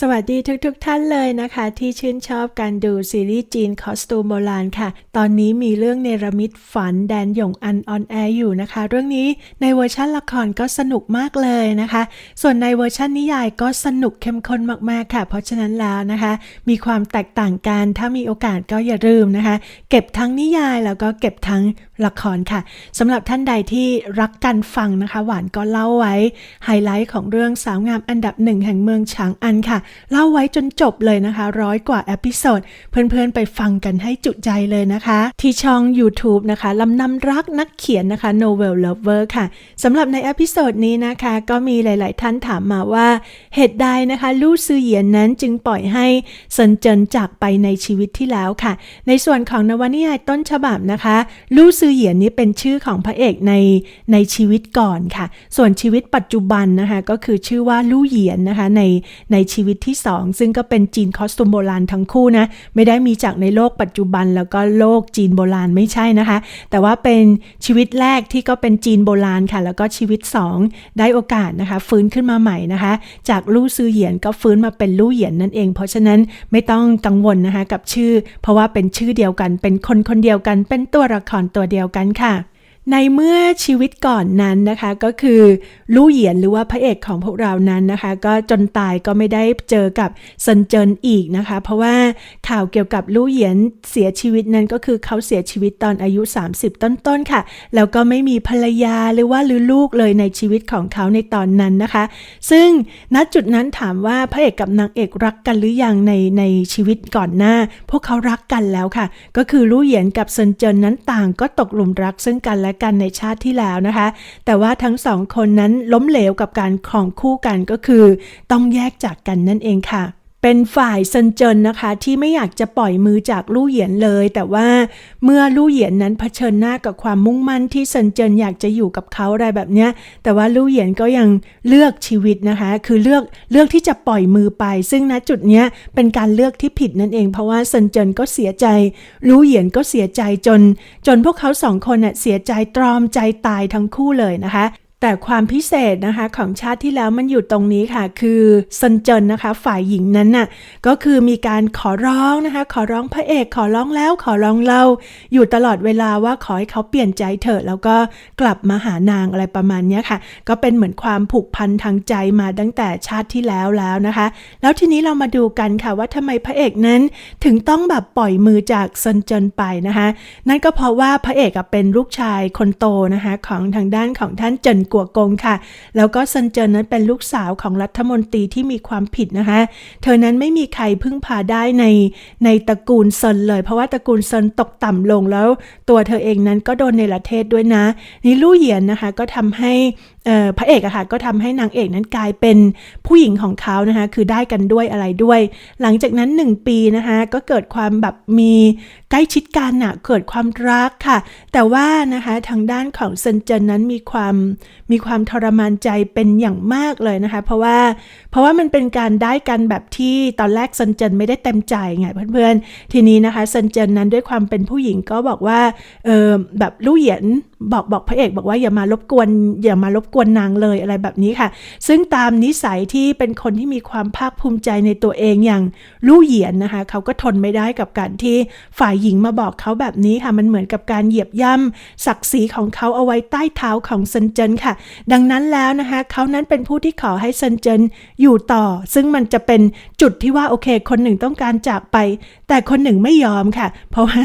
สวัสดีทุกๆทท่านเลยนะคะ ที่ชื่นชอบการดูซีรีส์จีนคอสตูมโบราณค่ะ ตอนนี้มีเรื่องเนรมิตฝันแดนหยงอันออนแอร์อยู่นะคะ เรื่องนี้ในเวอร์ชันละครก็สนุกมากเลยนะคะ ส่วนในเวอร์ชันนิยายก็สนุกเข้มข้นมากๆค่ะ เพราะฉะนั้นแล้วนะคะ มีความแตกต่างกันถ้ามีโอกาสก็อย่าลืมนะคะ เก็บทั้งนิยายแล้วก็เก็บทั้งละครค่ะสำหรับท่านใดที่รักกันฟังนะคะ หวานก็เล่าไว้ไฮไลท์ของเรื่องสาวงามอันดับหนึ่งแห่งเมืองฉางอันค่ะเล่าไว้จนจบเลยนะคะร้อยกว่าเอพิโซดเพื่อนๆไปฟังกันให้จุใจเลยนะคะ ที่ช่อง YouTube นะคะลำนำรักนักเขียนนะคะ Novel Lover ค่ะสำหรับในเอพิโซดนี้นะคะ ก็มีหลาย ๆ ท่านถามมาว่า เหตุใดนะคะ ลู่ซือเหยียนนั้นจึงปล่อยให้เซินเจินจากไปในชีวิตที่แล้วค่ะ ในส่วนของนวนิยายต้นฉบับนะคะ ลู่ซือเหยียนนี้เป็นชื่อของพระเอกในในชีวิตก่อนค่ะ ส่วนชีวิตปัจจุบันนะคะก็คือชื่อว่าลู่เหยียนนะคะในในชีวิตที่ 2 ซึ่งก็เป็นจีนคอสตูมโบราณทั้งคู่นะไม่ได้มีจากในโลกปัจจุบันแล้วก็โลกจีนโบราณไม่ใช่นะคะ แต่ว่าเป็นชีวิตแรกที่ก็เป็นจีนโบราณค่ะ แล้วก็ชีวิต 2 ได้โอกาสนะคะ ฟื้นขึ้นมาใหม่นะคะ จากลู่ซือเหยียนก็ฟื้นมาเป็นลู่เหยียนนั่นเอง เพราะฉะนั้นไม่ต้องกังวลนะคะกับชื่อ เพราะว่าเป็นชื่อเดียวกัน เป็นคนคนเดียวกัน เป็นตัวละครตัวเดียวกันค่ะ ในเมื่อชีวิตก่อนนั้นนะคะก็คือลู่เหยียนหรือว่าพระเอกของพวกเรานั้นนะคะ ก็จนตายก็ไม่ได้เจอกับซนเจินอีกนะคะ เพราะว่าข่าวเกี่ยวกับลู่เหยียนเสียชีวิตนั้นก็คือเขาเสียชีวิตตอนอายุ 30 ต้นๆค่ะ แล้วก็ไม่มีภรรยาหรือว่าหรือลูกเลยในชีวิตของเขาในตอนนั้นนะคะ ซึ่งณจุดนั้นถามว่าพระเอกกับนางเอกรักกันหรือยังในในชีวิตก่อนหน้า พวกเขารักกันแล้วค่ะ ก็คือลู่เหยียนกับซนเจินนั้นต่างก็ตกหลุมรักซึ่งกันและกันในชาติที่แล้วนะคะ แต่ว่าทั้งสองคนนั้นล้มเหลวกับการครองคู่กันก็คือ ต้องแยกจากกันนั่นเองค่ะ เป็นฝ่ายเซินเจินนะคะ ที่ไม่อยากจะปล่อยมือจากลู่เหยียนเลย แต่ว่าเมื่อลู่เหยียนนั้นเผชิญหน้ากับความมุ่งมั่นที่เซินเจินอยากจะอยู่กับเขาอะไรแบบเนี้ย แต่ว่าลู่เหยียนก็ยังเลือกชีวิตนะคะ คือเลือกเลือกที่จะปล่อยมือไป ซึ่งณจุดเนี้ยเป็นการเลือกที่ผิดนั่นเอง เพราะว่าเซินเจินก็เสียใจลู่เหยียนก็เสียใจจน จนพวกเขาสองคนเน่ยเสียใจตรอมใจตายทั้งคู่เลยนะคะ แต่ความพิเศษนะคะของชาติที่แล้วมันอยู่ตรงนี้ค่ะ คือซันเจินนะคะ ฝ่ายหญิงนั้นน่ะก็คือมีการขอร้องนะคะ ขอร้องพระเอกขอร้องแล้วขอร้องเล่า อยู่ตลอดเวลาว่าขอให้เขาเปลี่ยนใจเถอะแล้วก็กลับมาหานางอะไรประมาณนี้ค่ะ ก็เป็นเหมือนความผูกพันทางใจมาตั้งแต่ชาติที่แล้วแล้วนะคะ แล้วทีนี้เรามาดูกันค่ะว่าทำไมพระเอกนั้นถึงต้องแบบปล่อยมือจากซันเจินไปนะคะ นั่นก็เพราะว่าพระเอกเป็นลูกชายคนโตนะคะของทางด้านของท่านเจินกัวกงค่ะ แล้วก็ซันเจินนั้นเป็นลูกสาวของรัฐมนตรีที่มีความผิดนะคะ เธอนั้นไม่มีใครพึ่งพาได้ในในตระกูลเซินเลย เพราะว่าตระกูลเซินตกต่ำลงแล้ว ตัวเธอเองนั้นก็โดนในประเทศด้วยนะ นี่ลู่เหยียนนะคะก็ทำให้ พระเอกอะค่ะก็ทำให้นางเอกนั้นกลายเป็นผู้หญิงของเขานะคะคือได้กันด้วยอะไรด้วย หลังจากนั้น 1 ปีนะคะก็เกิดความแบบมีใกล้ชิดกันน่ะเกิดความรักค่ะ แต่ว่านะคะทางด้านของเซนเจนนั้นมีความมีความทรมานใจเป็นอย่างมากเลยนะคะ เพราะว่าเพราะว่ามันเป็นการได้กันแบบที่ตอนแรกเซนเจนไม่ได้เต็มใจไงเพื่อนๆทีนี้นะคะเซนเจนนั้นด้วยความเป็นผู้หญิงก็บอกว่าเออแบบลู่เหยียน บอกบอกพระเอกบอกว่าอย่ามารบกวน อย่ามารบกวนนางเลยอะไรแบบนี้ค่ะ ซึ่งตามนิสัยที่เป็นคนที่มีความภาคภูมิใจในตัวเองอย่างลู่เหยียนนะคะ เขาก็ทนไม่ได้กับการที่ฝ่ายหญิงมาบอกเขาแบบนี้ค่ะ มันเหมือนกับการเหยียบย่ำศักดิ์ศรีของเขาเอาไว้ใต้เท้าของเซนเจนค่ะ ดังนั้นแล้วนะคะเขานั้นเป็นผู้ที่ขอให้เซนเจนอยู่ต่อ ซึ่งมันจะเป็นจุดที่ว่าโอเค คนหนึ่งต้องการจากไป แต่คนหนึ่งไม่ยอมค่ะ เพราะว่า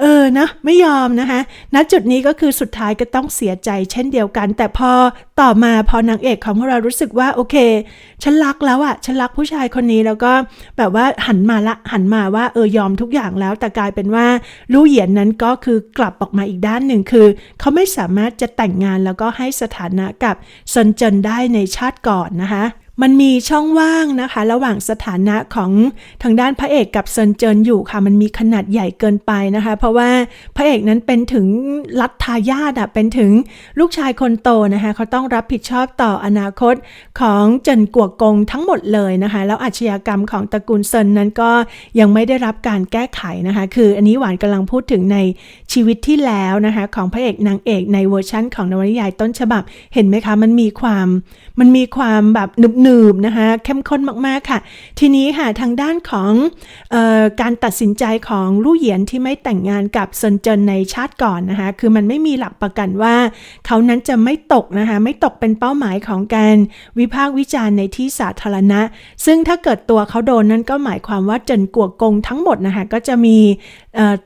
เออนะไม่ยอมนะคะณจุดนี้ก็คือสุดท้ายก็ต้องเสียใจเช่นเดียวกัน แต่พอต่อมาพอนางเอกของเรารู้สึกว่าโอเค ฉันรักแล้วอะฉันรักผู้ชายคนนี้แล้วก็แบบว่าหันมาละหันมาว่าเออยอมทุกอย่างแล้ว แต่กลายเป็นว่าลู่เหยียนนั้นก็คือกลับออกมาอีกด้านหนึ่งคือ เขาไม่สามารถจะแต่งงานแล้วก็ให้สถานะกับซนเจินได้ในชาติก่อนนะคะ มันมีช่องว่างนะคะ ระหว่างสถานะของทางด้านพระเอกกับเซินเจินอยู่ค่ะ มันมีขนาดใหญ่เกินไปนะคะ เพราะว่าพระเอกนั้นเป็นถึงรัฐทายาทอะเป็นถึงลูกชายคนโตนะคะเขาต้องรับผิดชอบต่ออนาคตของเจินกัวกงทั้งหมดเลยนะคะ แล้วอาชญากรรมของตระกูลเซินนั้นก็ยังไม่ได้รับการแก้ไขนะคะ คืออันนี้หวานกำลังพูดถึงในชีวิตที่แล้วนะคะ ของพระเอกนางเอกในเวอร์ชั่นของนวนิยายต้นฉบับเห็นไหมคะมันมีความมันมีความแบบหนึบๆหนืบนะคะเข้มข้นมากๆค่ะ ทีนี้ค่ะทางด้านของออการตัดสินใจของลู่เหยียนที่ไม่แต่งงานกับเซินเจินในชาติก่อนนะคะคือมันไม่มีหลักประกันว่า เขานั้นจะไม่ตกนะคะไม่ตกเป็นเป้าหมายของการวิพากษ์วิจารณ์ในที่สาธารณะ ซึ่งถ้าเกิดตัวเขาโดนนั้นก็หมายความว่าเจินกัวกงทั้งหมดนะคะก็จะมี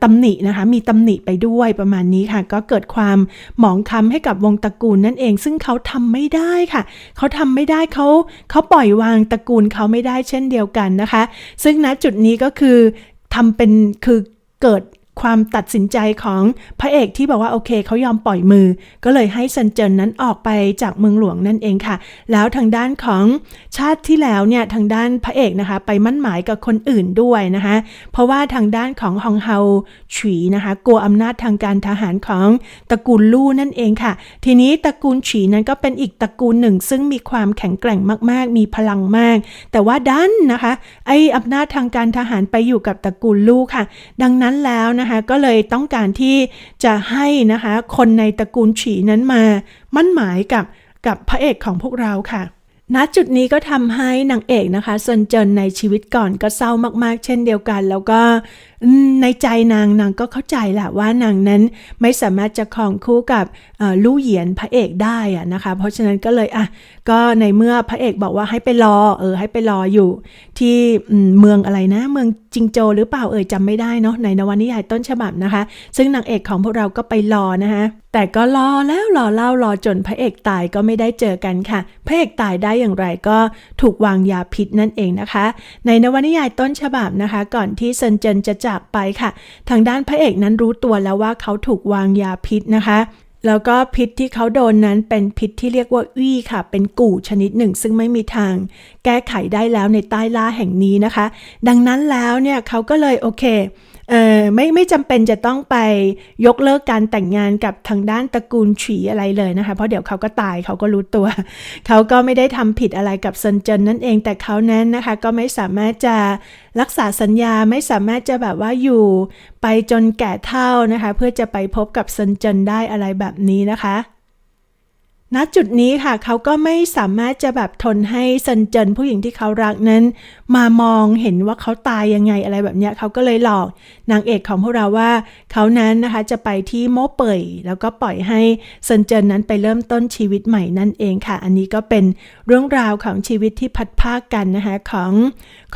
ตำหนินะคะมีตำหนิไปด้วยประมาณนี้ค่ะ ก็เกิดความหมองคล้ำให้กับวงตระกูลนั่นเอง ซึ่งเขาทำไม่ได้ค่ะ เขาทำไม่ได้เขาเขาปล่อยวางตระกูลเขาไม่ได้เช่นเดียวกันนะคะ ซึ่งณจุดนี้ก็คือทำเป็นคือเกิด ความตัดสินใจของพระเอกที่บอกว่าโอเคเขายอมปล่อยมือ ก็เลยให้ซันเจินนั้นออกไปจากเมืองหลวงนั่นเองค่ะ แล้วทางด้านของชาติที่แล้วเนี่ยทางด้านพระเอกนะคะ ไปมั่นหมายกับคนอื่นด้วยนะคะ เพราะว่าทางด้านของฮองเฮาฉีนะคะกลัวอำนาจทางการทหารของตระกูลลู่นั่นเองค่ะ ทีนี้ตระกูลฉีนั้นก็เป็นอีกตระกูลหนึ่ง ซึ่งมีความแข็งแกร่งมากๆ มีพลังมาก แต่ว่าดันนะคะไออำนาจทางการทหารไปอยู่กับตระกูลลู่ค่ะ ดังนั้นแล้วนะคะก็เลยต้องการที่จะให้นะคะคนในตระกูลฉีนั้นมามั่นหมายกับกับพระเอกของพวกเราค่ะณจุดนี้ก็ทำให้นางเอกนะคะสนเจินในชีวิตก่อนก็เศร้ามากๆ เช่นเดียวกัน แล้วก็ ในใจนางนางก็เข้าใจแหละว่านางนั้นไม่สามารถจะครองคู่กับลู่เหยียนพระเอกได้อะนะคะ เพราะฉะนั้นก็เลยอะก็ในเมื่อพระเอกบอกว่าให้ไปรอเออให้ไปรออยู่ ที่เมืองอะไรนะ เมืองจิงโจหรือเปล่าเอ่ยจำไม่ได้เนาะในนวนิยายต้นฉบับนะคะ ซึ่งนางเอกของพวกเราก็ไปรอนะคะแต่ก็รอแล้วรอเล่ารอจนพระเอกตายก็ไม่ได้เจอกันค่ะ พระเอกตายได้อย่างไรก็ถูกวางยาพิษนั่นเองนะคะ ในนวนิยายต้นฉบับนะคะ ก่อนที่เซินเจินจะจากไปค่ะ ทางด้านพระเอกนั้นรู้ตัวแล้วว่าเขาถูกวางยาพิษนะคะแล้วก็พิษที่เขาโดนนั้นเป็นพิษที่เรียกว่าวี่ค่ะ เป็นกู่ชนิดหนึ่ง ซึ่งไม่มีทาง แก้ไขได้แล้วในใต้ล่าแห่งนี้นะคะ ดังนั้นแล้วเนี่ยเขาก็เลยโอเค เออไม่ไม่จำเป็นจะต้องไปยกเลิกการแต่งงานกับทางด้านตระกูลฉีอะไรเลยนะคะ เพราะเดี๋ยวเขาก็ตายเขาก็รู้ตัว เขาก็ไม่ได้ทำผิดอะไรกับเซินเจินนั่นเองแต่เขานั้นนะคะ ก็ไม่สามารถจะรักษาสัญญาไม่สามารถจะแบบว่าอยู่ไปจนแก่เท่านะคะ เพื่อจะไปพบกับเซินเจินได้อะไรแบบนี้นะคะ ณจุดนี้ค่ะเขาก็ไม่สามารถจะแบบทนให้ซันเจินผู้หญิงที่เขารักนั้น มามองเห็นว่าเขาตายยังไงอะไรแบบเนี้ยเขาก็เลยหลอกนางเอกของพวกเราว่า เขานั้นนะคะจะไปที่โมเปยแล้วก็ปล่อยให้ซันเจินนั้นไปเริ่มต้นชีวิตใหม่นั่นเองค่ะ อันนี้ก็เป็นเรื่องราวของชีวิตที่พัดภาคกันนะคะของ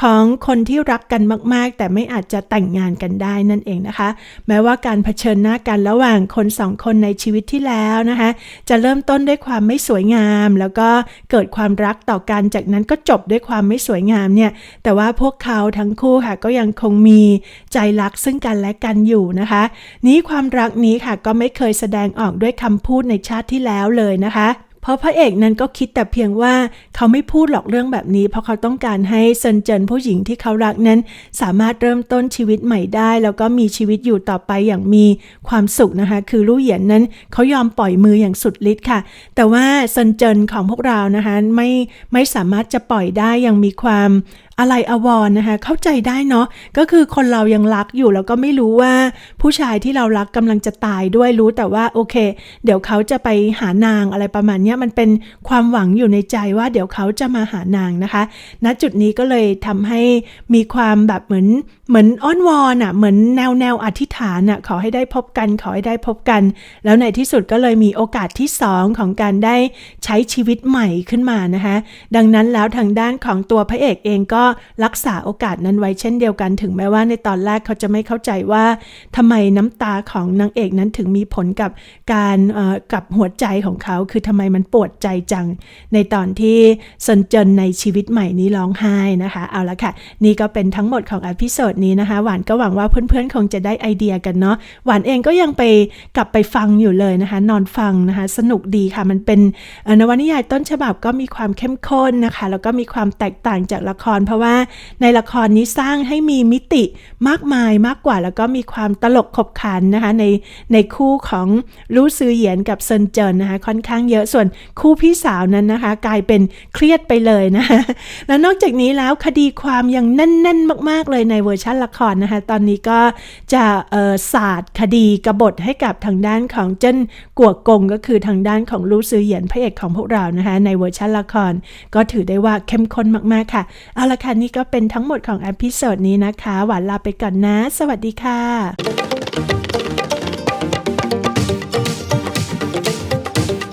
ของคนที่รักกันมาก ๆ แต่ไม่อาจจะแต่งงานกันได้นั่นเองนะคะ แม้ว่าการเผชิญหน้ากันระหว่างคนสองคนในชีวิตที่แล้วนะคะ จะเริ่มต้นด้วยความไม่สวยงาม แล้วก็เกิดความรักต่อกันจากนั้นก็จบด้วยความไม่สวยงามเนี่ยแต่ว่าพวกเขาทั้งคู่ค่ะก็ยังคงมีใจรักซึ่งกันและกันอยู่นะคะ นี้ความรักนี้ค่ะก็ไม่เคยแสดงออกด้วยคำพูดในชาติที่แล้วเลยนะคะ เพราะพระเอกนั้นก็คิดแต่เพียงว่าเขาไม่พูดหรอกเรื่องแบบนี้ เพราะเขาต้องการให้เซินเจินผู้หญิงที่เขารักนั้น สามารถเริ่มต้นชีวิตใหม่ได้ แล้วก็มีชีวิตอยู่ต่อไปอย่างมีความสุขนะคะ คือลู่เหยียนนั้นเขายอมปล่อยมืออย่างสุดฤทธิ์ค่ะ แต่ว่าเซินเจินของพวกเรานะคะไม่ไม่สามารถจะปล่อยได้ยังมีความ อะไรอวรณ์นะคะ เข้าใจได้เนาะก็คือคนเรายังรักอยู่แล้วก็ไม่รู้ว่าผู้ชายที่เรารักกำลังจะตายด้วยรู้แต่ว่าโอเค เดี๋ยวเขาจะไปหานางอะไรประมาณนี้มันเป็นความหวังอยู่ในใจว่าเดี๋ยวเขาจะมาหานางนะคะณจุดนี้ก็เลยทำให้มีความแบบเหมือน เหมือนอ้อนวอนอะเหมือนแนวแนวอธิษฐานอะขอให้ได้พบกันขอให้ได้พบกัน แล้วในที่สุดก็เลยมีโอกาสที่สองของการได้ใช้ชีวิตใหม่ขึ้นมานะคะดังนั้นแล้วทางด้านของตัวพระเอกเองก็รักษาโอกาสนั้นไว้เช่นเดียวกัน ถึงแม้ว่าในตอนแรกเขาจะไม่เข้าใจว่าทำไมน้ำตาของนางเอกนั้นถึงมีผลกับการเออกับหัวใจของเขาคือทำไมมันปวดใจจัง ในตอนที่สนเจนในชีวิตใหม่นี้ร้องไห้นะคะเอาละค่ะ นี่ก็เป็นทั้งหมดของอพิโซดนี้นะคะ หวานก็หวังว่าเพื่อนๆคงจะได้ไอเดียกันเนาะหวานเองก็ยังไปกลับไปฟังอยู่เลยนะคะ นอนฟังนะคะ สนุกดีค่ะ มันเป็นนวนิยายต้นฉบับก็มีความเข้มข้นนะคะ แล้วก็มีความแตกต่างจากละคร เพราะว่าในละครนี้สร้างให้มีมิติมากมายมากกว่า แล้วก็มีความตลกขบขันนะคะ ในในคู่ของลู่ซือเหยียนกับเซินเจินนะคะ ค่อนข้างเยอะส่วนคู่พี่สาวนั้นนะคะ กลายเป็นเครียดไปเลยนะคะแล้วนอกจากนี้แล้วคดีความยังแน่นๆ มาก ๆเลยในเวอร์ชันชันละครนะคะ ตอนนี้ก็จะศาสตร์คดีกบฏให้กับทางด้านของเจิ้นกัวกงก็คือทางด้านของลู่ซือเหยียนพระเอกของพวกเรานะคะ ในเวอร์ชันละคร ก็ถือได้ว่าเข้มข้นมากๆค่ะ เอาละค่ะ นี่ก็เป็นทั้งหมดของอพิโซดนี้นะคะ หวานลาไปก่อนนะ สวัสดีค่ะ